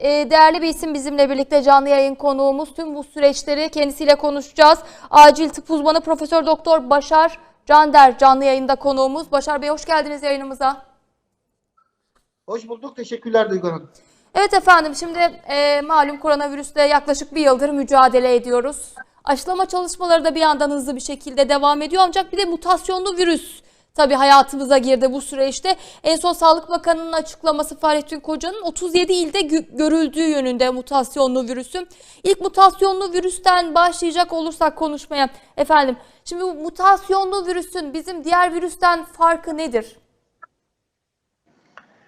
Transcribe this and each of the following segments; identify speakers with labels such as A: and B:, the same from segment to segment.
A: e, değerli bir isim bizimle birlikte canlı yayın konuğumuz. Tüm bu süreçleri kendisiyle konuşacağız. Acil tıp uzmanı Profesör Doktor Başar Cander canlı yayında konuğumuz. Başar Bey hoş geldiniz yayınımıza.
B: Hoş bulduk. Teşekkürler Duygu Hanım.
A: Evet efendim şimdi e, malum koronavirüsle yaklaşık bir yıldır mücadele ediyoruz. Aşılama çalışmaları da bir yandan hızlı bir şekilde devam ediyor ancak bir de mutasyonlu virüs tabii hayatımıza girdi bu süreçte. En son Sağlık Bakanı'nın açıklaması Fahrettin Koca'nın 37 ilde gö- görüldüğü yönünde mutasyonlu virüsün. İlk mutasyonlu virüsten başlayacak olursak konuşmaya efendim. Şimdi bu mutasyonlu virüsün bizim diğer virüsten farkı nedir?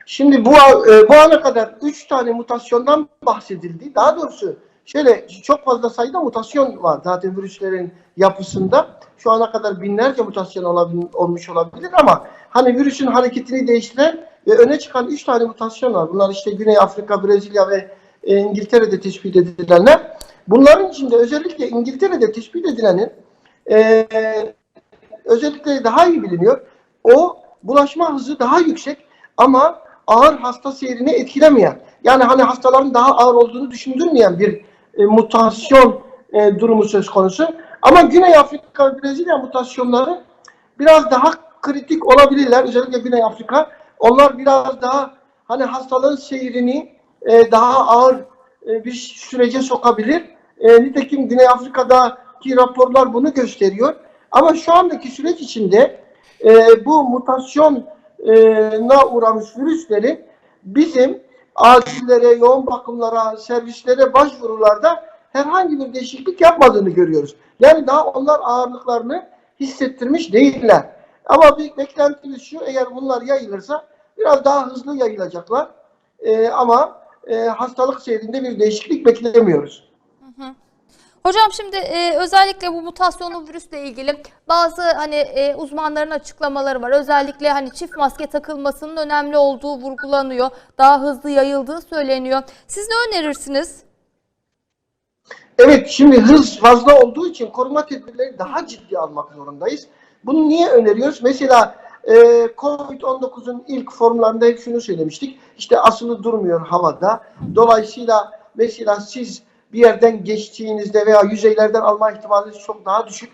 B: Şimdi bu e, bu ana kadar 3 tane mutasyondan bahsedildi. Daha doğrusu şöyle çok fazla sayıda mutasyon var zaten virüslerin yapısında. Şu ana kadar binlerce mutasyon olabil- olmuş olabilir ama hani virüsün hareketini değiştiren ve öne çıkan 3 tane mutasyon var. Bunlar işte Güney Afrika, Brezilya ve e, İngiltere'de tespit edilenler. Bunların içinde özellikle İngiltere'de tespit edilenin e, özellikle daha iyi biliniyor. O bulaşma hızı daha yüksek ama ağır hasta seyrini etkilemeyen, yani hani hastaların daha ağır olduğunu düşündürmeyen bir e, mutasyon e, durumu söz konusu. Ama Güney Afrika ve Brezilya mutasyonları biraz daha kritik olabilirler. Özellikle Güney Afrika. Onlar biraz daha hani hastalığın seyrini e, daha ağır e, bir sürece sokabilir. E, nitekim Güney Afrika'daki raporlar bunu gösteriyor. Ama şu andaki süreç içinde e, bu mutasyona uğramış virüslerin bizim acillere, yoğun bakımlara, servislere başvurularda herhangi bir değişiklik yapmadığını görüyoruz. Yani daha onlar ağırlıklarını hissettirmiş değiller. Ama bir beklentimiz şu, eğer bunlar yayılırsa biraz daha hızlı yayılacaklar. E, ama e, hastalık seyrinde bir değişiklik beklemiyoruz.
A: Hocam şimdi e, özellikle bu mutasyonlu virüsle ilgili bazı hani e, uzmanların açıklamaları var. Özellikle hani çift maske takılmasının önemli olduğu vurgulanıyor. Daha hızlı yayıldığı söyleniyor. Siz ne önerirsiniz?
B: Evet, şimdi hız fazla olduğu için koruma tedbirleri daha ciddi almak zorundayız. Bunu niye öneriyoruz? Mesela e, COVID-19'un ilk formlarında hep şunu söylemiştik. İşte asılı durmuyor havada. Dolayısıyla mesela siz bir yerden geçtiğinizde veya yüzeylerden alma ihtimaliniz çok daha düşük.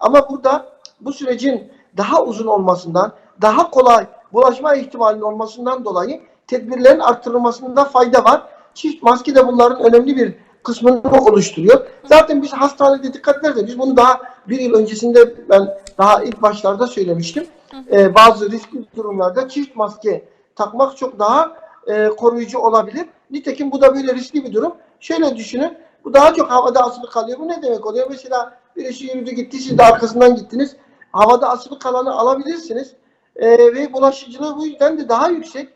B: Ama burada bu sürecin daha uzun olmasından, daha kolay bulaşma ihtimalinin olmasından dolayı tedbirlerin artırılmasında fayda var. Çift maske de bunların önemli bir kısmını oluşturuyor. Zaten biz hastanede dikkat edersek biz bunu daha bir yıl öncesinde ben daha ilk başlarda söylemiştim. Ee, bazı riskli durumlarda çift maske takmak çok daha e, koruyucu olabilir. Nitekim bu da böyle riskli bir durum. Şöyle düşünün. Bu daha çok havada asılı kalıyor. Bu ne demek oluyor? Mesela birisi yürüdü gitti siz de arkasından gittiniz. Havada asılı kalanı alabilirsiniz. Ee, ve bulaşıcılığı bu yüzden de daha yüksek.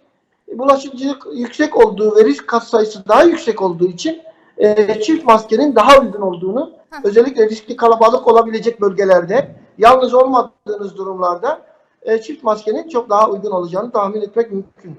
B: Bulaşıcılık yüksek olduğu ve risk kat sayısı daha yüksek olduğu için e, çift maskenin daha uygun olduğunu özellikle riskli kalabalık olabilecek bölgelerde yalnız olmadığınız durumlarda e, çift maskenin çok daha uygun olacağını tahmin etmek mümkün.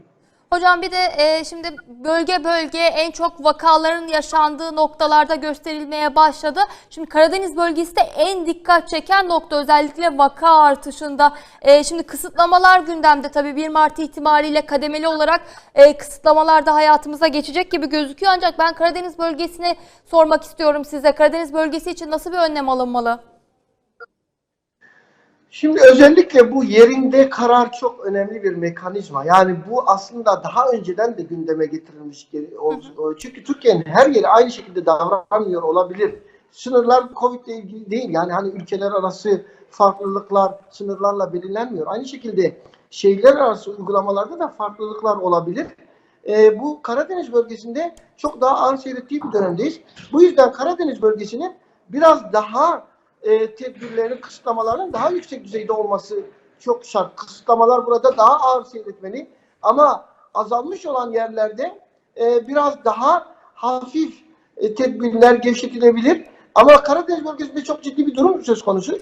A: Hocam bir de e, şimdi bölge bölge en çok vakaların yaşandığı noktalarda gösterilmeye başladı. Şimdi Karadeniz bölgesi de en dikkat çeken nokta özellikle vaka artışında. E, şimdi kısıtlamalar gündemde tabii 1 Mart ihtimaliyle kademeli olarak e, kısıtlamalar da hayatımıza geçecek gibi gözüküyor. Ancak ben Karadeniz bölgesine sormak istiyorum size. Karadeniz bölgesi için nasıl bir önlem alınmalı?
B: Şimdi özellikle bu yerinde karar çok önemli bir mekanizma. Yani bu aslında daha önceden de gündeme getirilmiş. Çünkü Türkiye'nin her yeri aynı şekilde davranmıyor olabilir. Sınırlar Covid ile ilgili değil. Yani hani ülkeler arası farklılıklar sınırlarla belirlenmiyor. Aynı şekilde şehirler arası uygulamalarda da farklılıklar olabilir. Ee, bu Karadeniz bölgesinde çok daha ağır seyrettiği bir dönemdeyiz. Bu yüzden Karadeniz bölgesinin biraz daha e, tedbirlerin, kısıtlamaların daha yüksek düzeyde olması çok şart. Kısıtlamalar burada daha ağır seyretmeli. Ama azalmış olan yerlerde e, biraz daha hafif e, tedbirler gevşetilebilir. Ama Karadeniz bölgesinde çok ciddi bir durum söz konusu.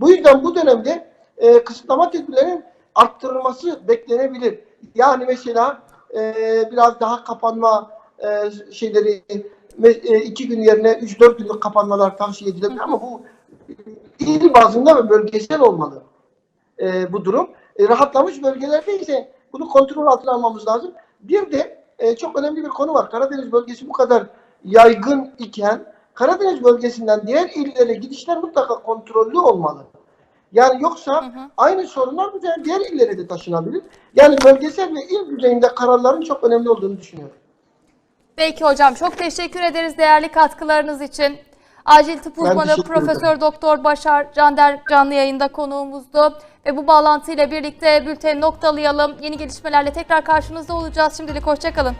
B: Bu yüzden bu dönemde e, kısıtlama tedbirlerinin arttırılması beklenebilir. Yani mesela e, biraz daha kapanma e, şeyleri e, iki gün yerine üç dört günlük kapanmalar tavsiye edilebilir ama bu il bazında ve bölgesel olmalı e, bu durum. E, rahatlamış bölgelerde ise bunu kontrol altına almamız lazım. Bir de e, çok önemli bir konu var. Karadeniz bölgesi bu kadar yaygın iken Karadeniz bölgesinden diğer illere gidişler mutlaka kontrollü olmalı. Yani yoksa aynı sorunlar bu diğer illere de taşınabilir. Yani bölgesel ve il düzeyinde kararların çok önemli olduğunu düşünüyorum.
A: Peki hocam çok teşekkür ederiz değerli katkılarınız için. Acil tıp uzmanı. Profesör Doktor Başar Cander canlı yayında konuğumuzdu. Ve bu bağlantıyla birlikte bülteni noktalayalım. Yeni gelişmelerle tekrar karşınızda olacağız. Şimdilik hoşçakalın.